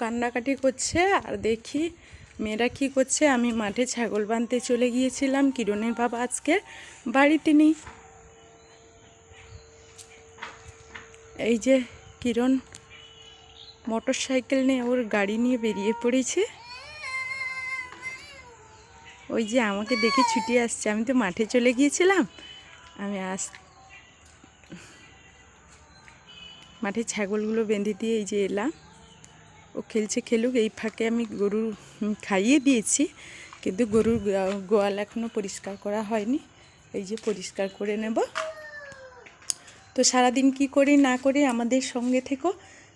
কান্নাকাটি করছে, আর দেখি মেয়েরা কি করছে। আমি মাঠে ছাগল বাঁধতে চলে গিয়েছিলাম কিরণের বাবা আজকে বাড়িতে নেই এই যে কিরণ মোটর সাইকেল নিয়ে ওর গাড়ি নিয়ে বেরিয়ে পড়েছে। ওই যে আমাকে দেখে ছুটি আসছে। আমি তো মাঠে চলে গিয়েছিলাম। আমি আস, মাঠে ছাগলগুলো বেঁধে দিয়ে এই যে এলাম। ও খেলছে খেলুক, এই ফাঁকে আমি গরু খাইয়ে দিয়েছি। কিন্তু গরুর গোয়াল এখনও পরিষ্কার করা হয়নি। এই যে পরিষ্কার করে নেব। তো সারাদিন কি করি না করি আমাদের সঙ্গে থেকো।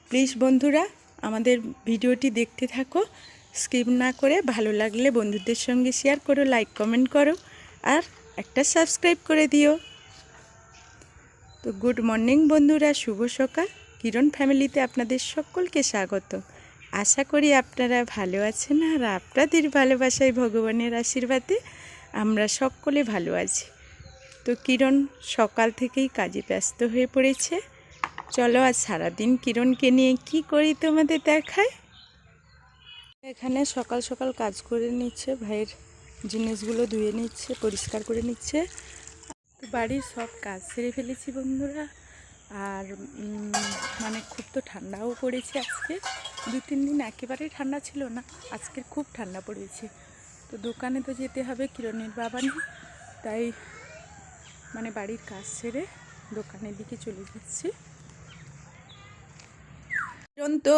প্লিজ বন্ধুরা, আমাদের ভিডিওটি দেখতে থাকো। স্কিপ না করে ভালো লাগলে বন্ধুদের সঙ্গে শেয়ার করো, লাইক, কমেন্ট করো, আর একটা সাবস্ক্রাইব করে দিও। তো গুড মর্নিং বন্ধুরা, শুভ সকাল। কিরণ ফ্যামিলিতে আপনাদের সকলকে স্বাগত। আশা করি আপনারা ভালো আছেন আর আপনাদের ভালোবাসায় ভগবানের আশীর্বাদে আমরা সকলে ভালো আছি। তো কিরণ সকাল থেকেই কাজে ব্যস্ত হয়ে পড়েছে। চলো আজ সারাদিন কিরণকে নিয়ে কি করি তোমাদের দেখায় এখানে সকাল সকাল কাজ করে নিচ্ছে, ভাইয়ের জিনিসগুলো ধুয়ে নিচ্ছে, পরিষ্কার করে নিচ্ছে। বাড়ির সব কাজ সেরে ফেলেছি বন্ধুরা। আর মানে খুব তো ঠান্ডাও পড়েছে আজকে। দু তিন দিন একেবারেই ঠান্ডা ছিল না, আজকে খুব ঠান্ডা পড়েছে। তো দোকানে তো যেতে হবে কিরণের বাবা নেই তাই মানে বাড়ির কাজ সেরে দোকানের দিকে চলে যাচ্ছি। কিরণ তো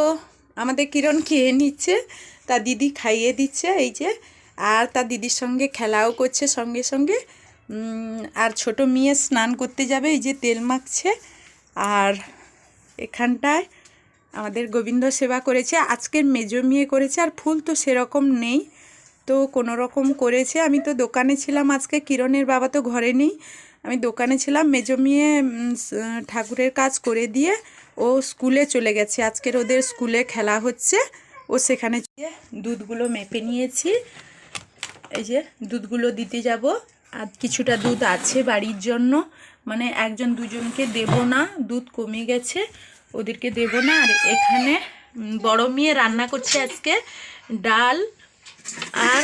আমাদের কিরণ খেয়ে নিচ্ছে তার দিদি খাইয়ে দিচ্ছে এই যে, আর তার দিদির সঙ্গে খেলাও করছে সঙ্গে সঙ্গে। আর ছোট মেয়ে স্নান করতে যাবে, এই যে তেল মাখছে, আর এখানটায় আমাদের গোবিন্দ সেবা করেছে, আজকের মেজো মেয়ে করেছে, আর ফুল তো সেরকম নেই। তো কোনো রকম করেছে, আমি তো দোকানে ছিলাম আজকে, কিরণের বাবা তো ঘরে নেই। আমি দোকানে ছিলাম, মেজো মেয়ে ঠাকুরের কাজ করে দিয়ে ও স্কুলে চলে গেছে। আজকের ওদের স্কুলে খেলা হচ্ছে, ও সেখানে দুধগুলো মেপে নিয়েছি। এই যে দুধগুলো দিতে যাব। আর কিছুটা দুধ আছে বাড়ির জন্য মানে একজন দুজনকে দেব না, দুধ কমে গেছে। ওদেরকে দেব না। আর এখানে বড় মেয়ে রান্না করছে আজকে ডাল, আর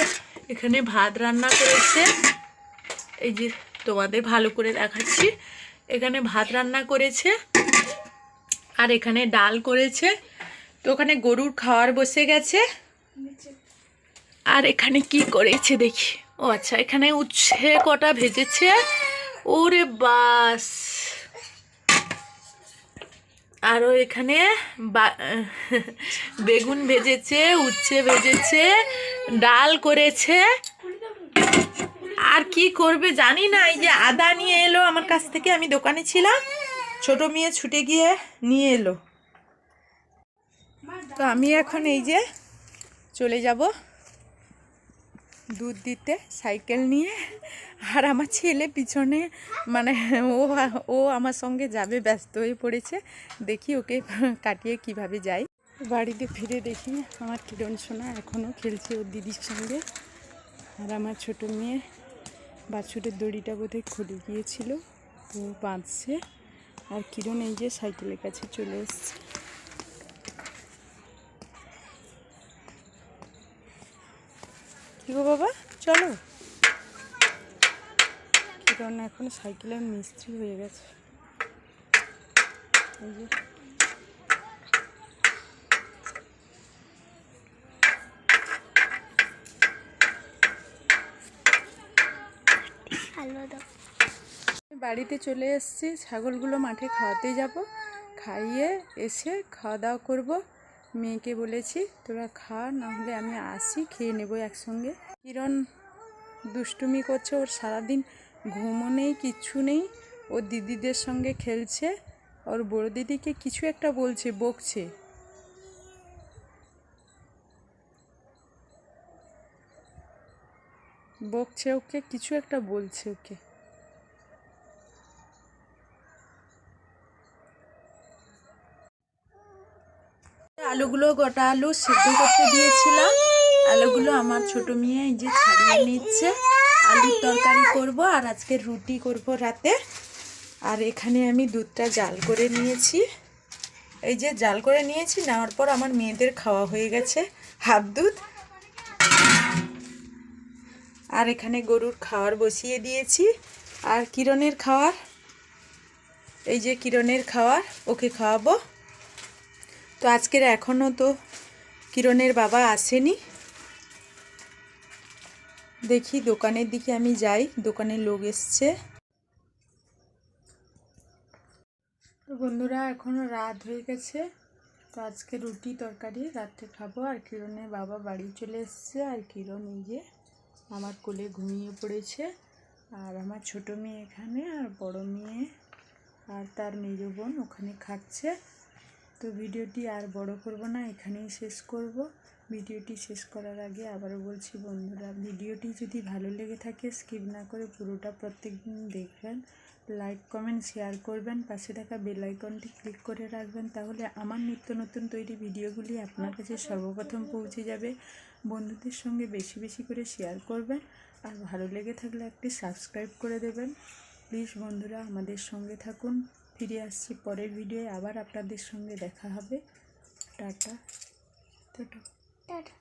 এখানে ভাত রান্না করেছে। এই যে তোমাদের ভালো করে দেখাচ্ছি। এখানে ভাত রান্না করেছে, আর এখানে ডাল করেছে। তো ওখানে গরুর খাওয়ার বসে গেছে। আর এখানে কি করেছে দেখি। ও আচ্ছা এখানে উচ্ছে কটা ভেজেছে। ওরে বাস! আরও এখানে বেগুন ভেজেছে, উচ্ছে ভেজেছে, ডাল করেছে। আর কি করবে জানি না, এই যে আদা নিয়ে এলো আমার কাছ থেকে, আমি দোকানে ছিলাম। ছোট মেয়ে ছুটে গিয়ে নিয়ে এলো। তো আমি এখন এই যে চলে যাব। দুধ দিতে, সাইকেল নিয়ে, আর আমার ছেলে পিছনে মানে ও ও আমার সঙ্গে যাবে, ব্যস্ত হয়ে পড়েছে। দেখি ওকে কাটিয়ে কীভাবে যাই। বাড়িতে ফিরে দেখি আমার কিরণ সোনা এখনও খেলছে ওর দিদির সঙ্গে। আর আমার ছোট মেয়ে বাছুরের দড়িটা বোধহয় খুলে গিয়েছিল তো বাঁধছে। আর কিরণ এই যে সাইকেলের কাছে চলে এসছে। গো বাবা চলো। কিরণ এখন সাইকেলের মিস্ত্রি হয়ে গেছে। এই যে। বাড়িতে চলে এসেছি ছাগলগুলো মাঠে খাওয়াতে যাব। খাইয়ে এসে খাওয়া দাওয়া করব। মেয়েকে বলেছি, তোরা খা না হলে আমি আসি, খেয়ে নেব একসঙ্গে। কিরণ দুষ্টুমি করছে, ওর সারাদিন ঘুমও নেই, কিচ্ছু নেই। ওর দিদিদের সঙ্গে খেলছে, ওর বড় দিদিকে কিছু একটা বলছে, বকছে। বকছে, ওকে কিছু একটা বলছে ওকে। আলুগুলো গোটা আলু সেদ্ধ করতে দিয়েছিলাম। আলুগুলো আমার ছোট মেয়ে এই যে ছাড়িয়ে নিচ্ছে। আলুর তরকারি করব আর আজকে রুটি করব রাতে। আর এখানে আমি দুধটা জাল করে নিয়েছি। এই যে জাল করে নিয়েছি, নেওয়ার পর আমার মেয়েদের খাওয়া হয়ে গেছে হাফ দুধ। আর এখানে গরুর খাওয়ার বসিয়ে দিয়েছি। আর কিরণের খাওয়ার? এই যে কিরণের খাওয়ার, ওকে খাওয়াবো। তো আজকের এখনও তো কিরণের বাবা আসেনি। দেখি দোকানের দিকে আমি যাই দোকানে লোক এসছে। তো বন্ধুরা, এখনও রাত হয়ে গেছে। তো আজকে রুটি তরকারি, রাত্রে খাব। আর কিরণের বাবা বাড়ি চলে এসছে। আর কিরণ এই যে আমার কোলে ঘুমিয়ে পড়েছে। আর আমার ছোট মেয়ে এখানে, আর বড় মেয়ে, আর তার মেজ বোন ওখানে খাচ্ছে। তো ভিডিওটি আর বড় করব না, এখানেই শেষ করব। ভিডিওটি শেষ করার আগে আবারও বলছি বন্ধুরা, ভিডিওটি যদি ভালো লেগে থাকে, স্কিপ না করে পুরোটা প্রত্যেক দিন দেখবেন, লাইক, কমেন্ট, শেয়ার করবেন, পাশে থাকা বেল আইকনটি ক্লিক করে রাখবেন, তাহলে আমার নিত্য নতুন তৈরি ভিডিওগুলি আপনার কাছে সর্বপ্রথম পৌঁছে যাবে। বন্ধুদের সঙ্গে বেশি বেশি করে শেয়ার করবেন, আর ভালো লেগে থাকলে একটি সাবস্ক্রাইব করে দেবেন। প্লিজ বন্ধুরা, আমাদের সঙ্গে থাকুন। ফিরে আসছি পরের ভিডিওয়ে আবার আপনাদের সঙ্গে দেখা হবে। টাটা। টাটা। টাটা।